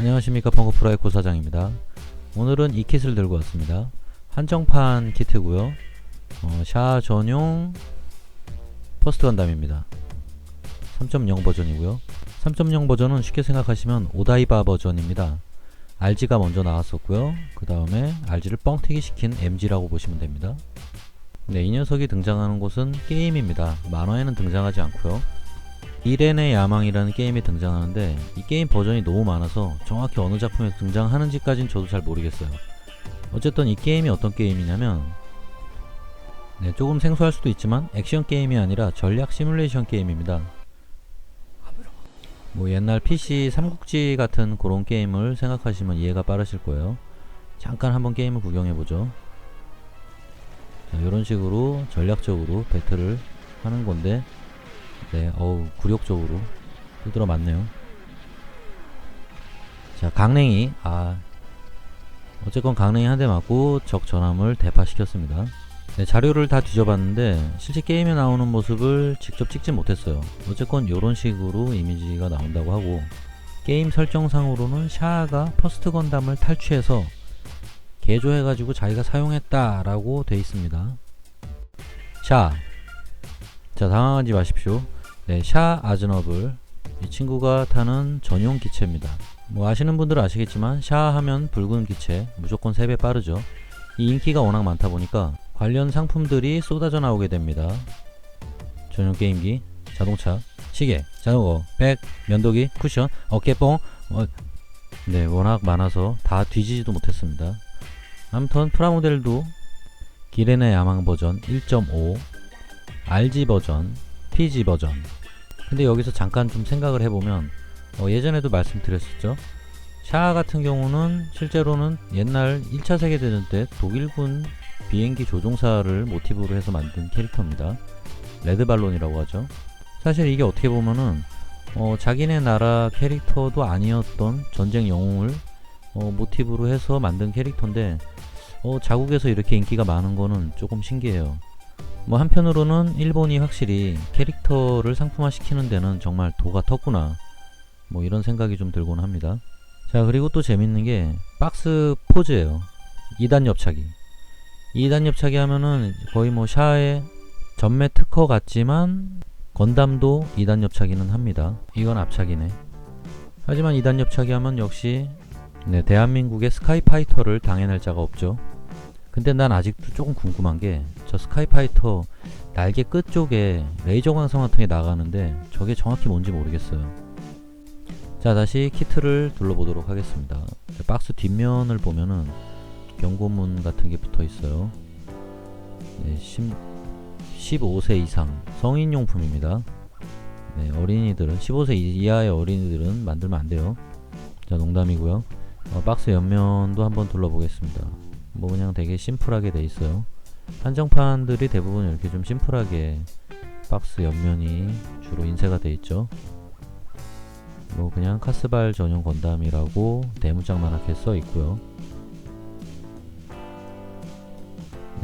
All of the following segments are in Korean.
안녕하십니까. 펑크프라이코 사장입니다. 오늘은 이 킷을 들고 왔습니다. 한정판 키트고요. 어, 샤 전용 퍼스트 건담입니다. 3.0 버전이고요. 3.0 버전은 쉽게 생각하시면 오다이바 버전입니다. RG가 먼저 나왔었고요. 그 다음에 RG를 뻥튀기 시킨 MG라고 보시면 됩니다. 네, 이 녀석이 등장하는 곳은 게임입니다. 만화에는 등장하지 않고요 이렌의 야망이라는 게임이 등장하는데 이 게임 버전이 너무 많아서 정확히 어느 작품에 등장하는지까진 저도 잘 모르겠어요. 어쨌든 이 게임이 어떤 게임이냐면 네, 조금 생소할 수도 있지만 액션 게임이 아니라 전략 시뮬레이션 게임입니다. 뭐 옛날 PC 삼국지 같은 그런 게임을 생각하시면 이해가 빠르실 거예요. 잠깐 한번 게임을 구경해보죠. 자, 이런 식으로 전략적으로 배틀을 하는 건데 네, 어우, 굴욕적으로 두드러 맞네요. 자, 강냉이. 아, 어쨌건 강냉이 한 대 맞고 적 전함을 대파시켰습니다. 네, 자료를 다 뒤져봤는데 실제 게임에 나오는 모습을 직접 찍지 못했어요. 어쨌건 이런 식으로 이미지가 나온다고 하고 게임 설정상으로는 샤아가 퍼스트 건담을 탈취해서 개조해가지고 자기가 사용했다라고 돼 있습니다. 샤, 자 당황하지 마십시오. 네, 샤 아즈너블 이 친구가 타는 전용 기체입니다. 뭐 아시는 분들은 아시겠지만 샤 하면 붉은 기체 무조건 3배 빠르죠. 이 인기가 워낙 많다 보니까 관련 상품들이 쏟아져 나오게 됩니다. 전용 게임기, 자동차, 시계, 자전거, 백, 면도기, 쿠션, 어깨뽕 어, 네 워낙 많아서 다 뒤지지도 못했습니다. 아무튼 프라모델도 기레네 야망 버전 1.5 RG 버전, PG 버전. 근데 여기서 잠깐 좀 생각을 해보면 어, 예전에도 말씀드렸었죠. 샤아 같은 경우는 실제로는 옛날 1차 세계대전 때 독일군 비행기 조종사를 모티브로 해서 만든 캐릭터입니다. 레드발론이라고 하죠. 사실 이게 어떻게 보면은 어, 자기네 나라 캐릭터도 아니었던 전쟁 영웅을 어, 모티브로 해서 만든 캐릭터인데 어, 자국에서 이렇게 인기가 많은 거는 조금 신기해요. 뭐 한편으로는 일본이 확실히 캐릭터를 상품화 시키는 데는 정말 도가 텄구나. 뭐 이런 생각이 좀 들곤 합니다. 자 그리고 또 재밌는 게 박스 포즈예요. 2단 옆차기. 2단 옆차기 하면은 거의 뭐 샤의 전매 특허 같지만 건담도 2단 옆차기는 합니다. 이건 앞차기네. 하지만 2단 옆차기 하면 역시 네, 대한민국의 스카이파이터를 당해낼 자가 없죠 근데 난 아직도 조금 궁금한 게 저 스카이파이터 날개 끝 쪽에 레이저 광선 같은 게 나가는데 저게 정확히 뭔지 모르겠어요. 자 다시 키트를 둘러보도록 하겠습니다. 자, 박스 뒷면을 보면은 경고문 같은 게 붙어 있어요. 네, 10, 15세 이상 성인용품입니다. 네, 어린이들은 15세 이하의 어린이들은 만들면 안 돼요. 자 농담이고요. 어, 박스 옆면도 한번 둘러보겠습니다. 뭐 그냥 되게 심플하게 돼 있어요. 한정판들이 대부분 이렇게 좀 심플하게 박스 옆면이 주로 인쇄가 돼 있죠. 뭐 그냥 카스발 전용 건담이라고 대문짝만하게 써 있고요.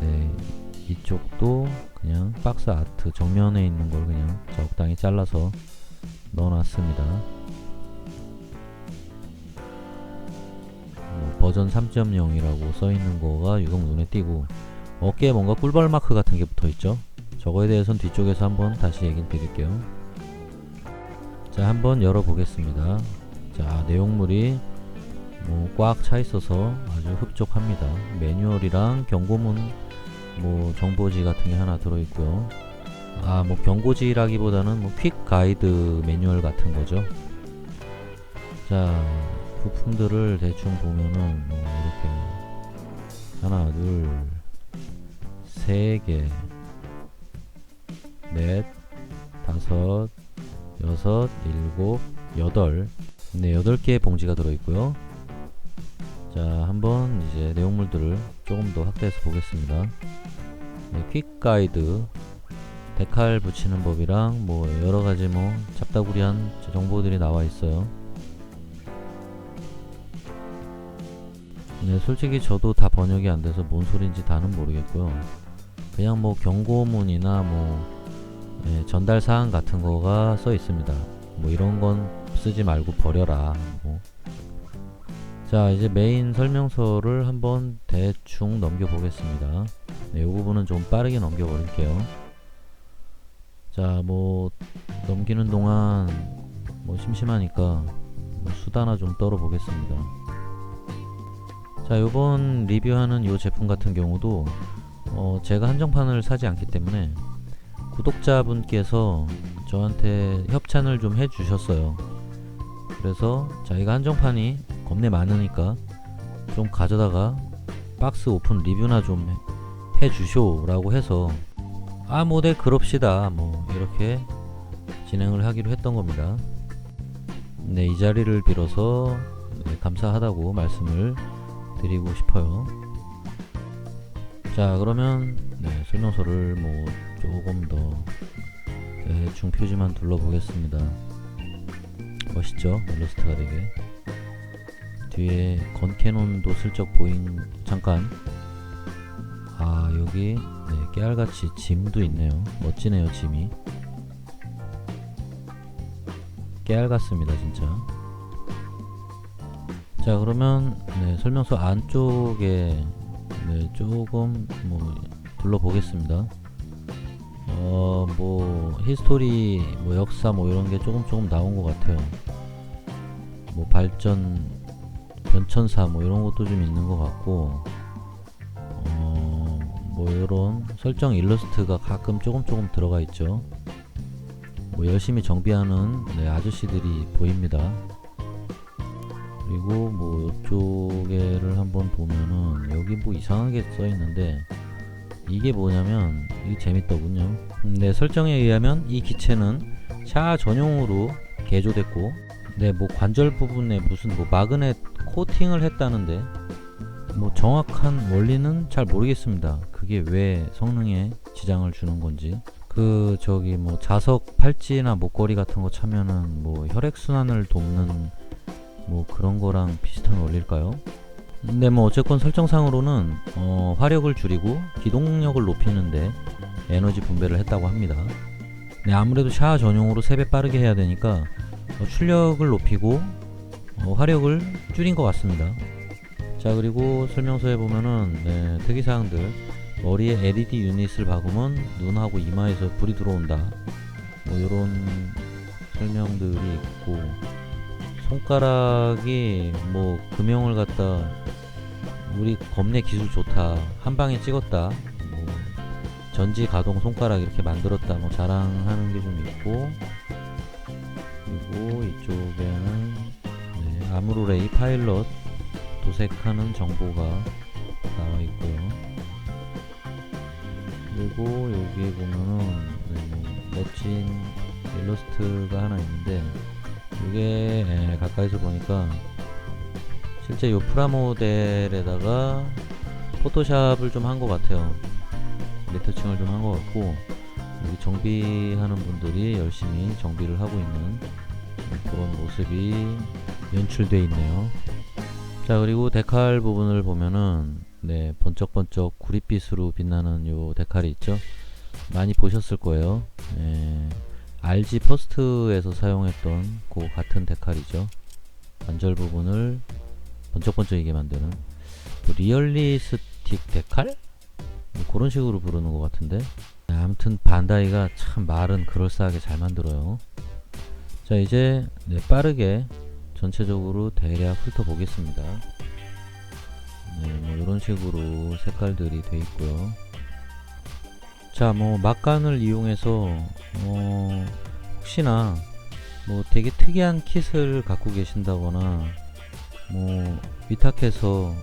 네, 이쪽도 그냥 박스 아트 정면에 있는 걸 그냥 적당히 잘라서 넣어놨습니다. 버전 3.0이라고 써 있는 거가 유독 눈에 띄고 어깨에 뭔가 꿀벌 마크 같은 게 붙어 있죠. 저거에 대해서는 뒤쪽에서 한번 다시 얘기 드릴게요. 자, 한번 열어 보겠습니다. 자, 내용물이 뭐 꽉 차 있어서 아주 흡족합니다. 매뉴얼이랑 경고문 뭐 정보지 같은 게 하나 들어 있고요. 아, 뭐 경고지라기보다는 뭐 퀵 가이드 매뉴얼 같은 거죠. 자, 부품들을 대충 보면은 뭐 이렇게 하나, 둘, 세 개, 넷, 다섯, 여섯, 일곱, 여덟. 네, 여덟 개의 봉지가 들어있고요. 자, 한번 이제 내용물들을 조금 더 확대해서 보겠습니다. 네, 퀵 가이드, 데칼 붙이는 법이랑 뭐 여러 가지 뭐 잡다구리한 정보들이 나와 있어요. 네, 솔직히 저도 다 번역이 안 돼서 뭔 소린지 다는 모르겠고요. 그냥 뭐 경고문이나 뭐 예, 전달 사항 같은 거가 써 있습니다. 뭐 이런 건 쓰지 말고 버려라. 뭐 자 이제 메인 설명서를 한번 대충 넘겨보겠습니다 네, 이 부분은 좀 빠르게 넘겨버릴게요 자 뭐 넘기는 동안 뭐 심심하니까 뭐 수다나 좀 떨어보겠습니다 자 요번 리뷰하는 요 제품 같은 경우도 어, 제가 한정판을 사지 않기 때문에 구독자분께서 저한테 협찬을 좀 해주셨어요. 그래서 자기가 한정판이 겁내 많으니까 좀 가져다가 박스 오픈 리뷰나 좀 해- 해주쇼 라고 해서 아 모델 그럽시다. 뭐 이렇게 진행을 하기로 했던 겁니다. 네이 자리를 빌어서 네, 감사하다고 말씀을 드리고 싶어요. 자 그러면 네, 설명서를 뭐 조금 더 대충 표지만 둘러보겠습니다. 멋있죠? 일러스트가 되게. 뒤에 건캐논도 슬쩍 보인 잠깐. 아 여기 네, 깨알같이 짐도 있네요. 멋지네요 짐이. 깨알 같습니다 진짜 자 그러면 네, 설명서 안쪽에 네, 조금 뭐 둘러보겠습니다. 어 뭐 히스토리 뭐 역사 뭐 이런 게 조금 조금 나온 것 같아요. 뭐 발전 변천사 뭐 이런 것도 좀 있는 것 같고 어 뭐 이런 설정 일러스트가 가끔 조금 조금 들어가 있죠. 뭐 열심히 정비하는 네, 아저씨들이 보입니다 그리고 뭐 이쪽에를 한번 보면은 여기 뭐 이상하게 써 있는데 이게 뭐냐면 이게 재밌더군요. 네 설정에 의하면 이 기체는 샤 전용으로 개조됐고 네뭐 관절 부분에 무슨 뭐 마그넷 코팅을 했다는데 뭐 정확한 원리는 잘 모르겠습니다. 그게 왜 성능에 지장을 주는 건지. 그 저기 뭐 자석 팔찌나 목걸이 같은 거 차면은 뭐 혈액순환을 돕는 뭐 그런 거랑 비슷한 원리일까요? 근데 뭐 어쨌건 설정상으로는 어, 화력을 줄이고 기동력을 높이는데 에너지 분배를 했다고 합니다. 네, 아무래도 샤 전용으로 3배 빠르게 해야 되니까 어, 출력을 높이고 어, 화력을 줄인 것 같습니다. 자 그리고 설명서에 보면은 네, 특이사항들 머리에 LED 유닛을 박으면 눈하고 이마에서 불이 들어온다. 뭐 이런 설명들이 있고 손가락이 뭐 금형을 갖다 우리 겁내 기술 좋다 한 방에 찍었다 뭐 전지 가동 손가락 이렇게 만들었다 뭐 자랑하는 게 좀 있고 그리고 이쪽에는 네, 아무로레이 파일럿 도색하는 정보가 나와 있고요. 그리고 여기에 보면은 네, 뭐 멋진 일러스트가 하나 있는데 이게 예, 가까이서 보니까 실제 요 프라모델에다가 포토샵을 좀 한 것 같아요. 리터칭을 좀 한 것 같고 여기 정비하는 분들이 열심히 정비를 하고 있는 그런 모습이 연출되어 있네요. 자 그리고 데칼 부분을 보면은 네 번쩍번쩍 구릿빛으로 빛나는 요 데칼이 있죠? 많이 보셨을 거예요. 예. RG 퍼스트에서 사용했던 그 같은 데칼이죠. 관절 부분을 번쩍번쩍이게 만드는 뭐 리얼리스틱 데칼? 뭐 그런 식으로 부르는 것 같은데 네, 아무튼 반다이가 참 말은 그럴싸하게 잘 만들어요. 자 이제 네, 빠르게 전체적으로 대략 훑어보겠습니다. 네, 뭐 이런 식으로 색깔들이 돼 있고요. 자, 뭐 막간을 이용해서 어, 혹시나 뭐 되게 특이한 킷을 갖고 계신다거나 뭐 위탁해서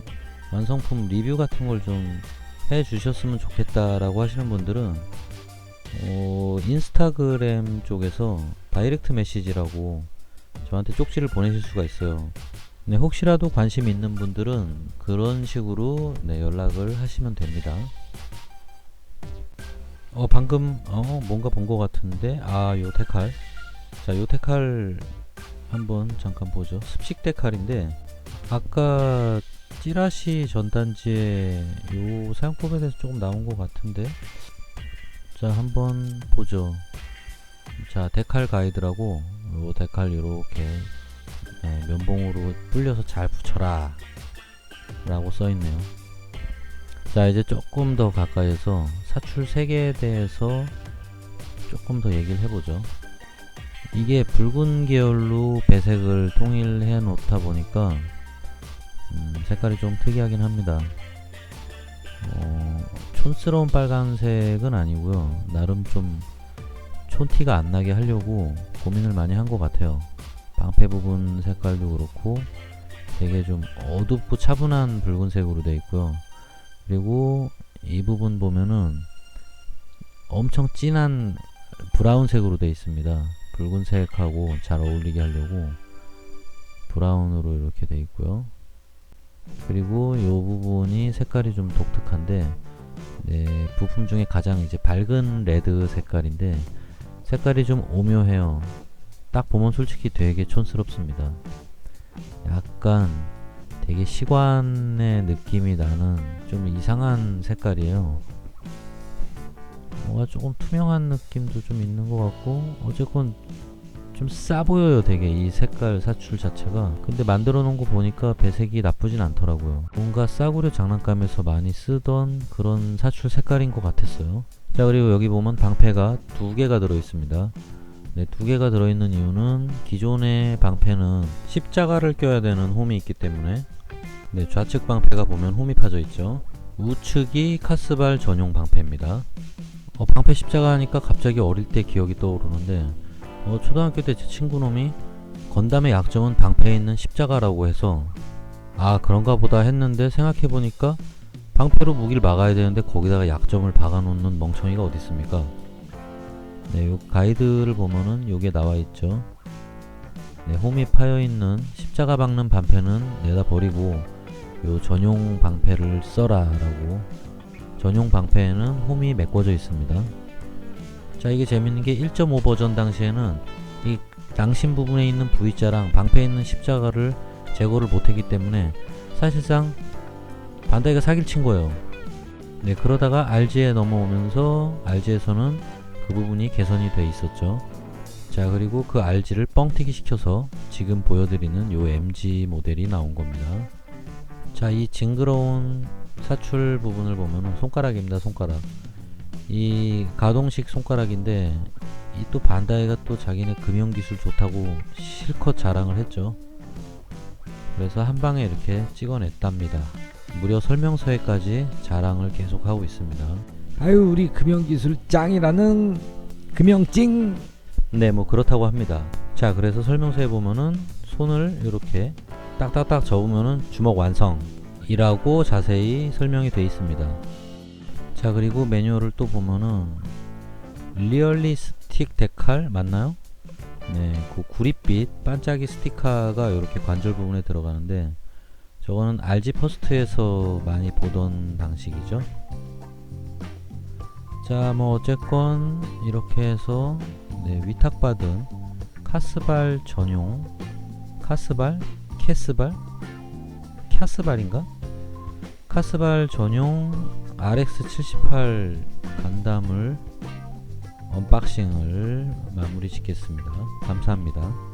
완성품 리뷰 같은 걸 좀 해주셨으면 좋겠다라고 하시는 분들은 어, 인스타그램 쪽에서 다이렉트 메시지라고 저한테 쪽지를 보내실 수가 있어요. 네, 혹시라도 관심 있는 분들은 그런 식으로 네, 연락을 하시면 됩니다. 어 방금 어 뭔가 본 것 같은데? 아 요 데칼. 자 요 데칼 한번 잠깐 보죠. 습식 데칼인데 아까 찌라시 전단지에 요 사용법에 대해서 조금 나온 것 같은데? 자 한번 보죠. 자 데칼 가이드라고 요 데칼 요렇게 네, 면봉으로 불려서 잘 붙여라. 라고 써있네요. 자 이제 조금 더 가까이서 사출 색에 대해서 조금 더 얘기를 해보죠. 이게 붉은 계열로 배색을 통일해 놓다 보니까 음, 색깔이 좀 특이하긴 합니다. 어, 촌스러운 빨간색은 아니고요. 나름 좀 촌티가 안 나게 하려고 고민을 많이 한 것 같아요. 방패 부분 색깔도 그렇고 되게 좀 어둡고 차분한 붉은색으로 되어 있고요. 그리고 이 부분 보면은 엄청 진한 브라운색으로 되어 있습니다. 붉은색하고 잘 어울리게 하려고 브라운으로 이렇게 되어 있고요. 그리고 이 부분이 색깔이 좀 독특한데 네, 부품 중에 가장 이제 밝은 레드 색깔인데 색깔이 좀 오묘해요. 딱 보면 솔직히 되게 촌스럽습니다. 약간 되게 시관의 느낌이 나는 좀 이상한 색깔이에요. 뭔가 조금 투명한 느낌도 좀 있는 것 같고 어쨌건 좀 싸 보여요 되게 이 색깔 사출 자체가. 근데 만들어 놓은 거 보니까 배색이 나쁘진 않더라고요. 뭔가 싸구려 장난감에서 많이 쓰던 그런 사출 색깔인 것 같았어요. 자 그리고 여기 보면 방패가 두 개가 들어 있습니다. 네, 두 개가 들어있는 이유는 기존의 방패는 십자가를 껴야 되는 홈이 있기 때문에 네, 좌측 방패가 보면 홈이 파져 있죠. 우측이 카스발 전용 방패입니다. 어, 방패 십자가 하니까 갑자기 어릴 때 기억이 떠오르는데 어, 초등학교 때 제 친구 놈이 건담의 약점은 방패에 있는 십자가라고 해서 아 그런가 보다 했는데 생각해보니까 방패로 무기를 막아야 되는데 거기다가 약점을 박아놓는 멍청이가 어디 있습니까? 네, 요 가이드를 보면은 요게 나와 있죠. 네, 홈이 파여 있는 십자가 박는 방패는 내다 버리고 요 전용 방패를 써라 라고. 전용 방패에는 홈이 메꿔져 있습니다. 자, 이게 재밌는 게 1.5 버전 당시에는 이 낭심 부분에 있는 V자랑 방패에 있는 십자가를 제거를 못했기 때문에 사실상 반다이가 사기를 친 거예요. 네, 그러다가 RG에 넘어오면서 RG에서는 그 부분이 개선이 돼 있었죠. 자 그리고 그 RG를 뻥튀기 시켜서 지금 보여드리는 요 MG 모델이 나온 겁니다. 자 이 징그러운 사출 부분을 보면 손가락입니다. 손가락. 이 가동식 손가락인데 이 또 반다이가 또 자기네 금형 기술 좋다고 실컷 자랑을 했죠. 그래서 한 방에 이렇게 찍어냈답니다. 무려 설명서에까지 자랑을 계속하고 있습니다. 아유 우리 금융 기술 짱이라는 금융찡 네, 뭐 그렇다고 합니다. 자, 그래서 설명서에 보면은 손을 이렇게 딱딱딱 접으면은 주먹 완성 이라고 자세히 설명이 되어 있습니다. 자, 그리고 매뉴얼을 또 보면은 리얼리스틱 데칼 맞나요? 네, 그 구릿빛 반짝이 스티커가 이렇게 관절 부분에 들어가는데 저거는 RG 퍼스트에서 많이 보던 방식이죠. 자, 뭐 어쨌건 이렇게 해서 네, 위탁받은 카스발 전용 카스발? 캐스발? 캐스발인가? 카스발 전용 RX78 간담을 언박싱을 마무리 짓겠습니다. 감사합니다.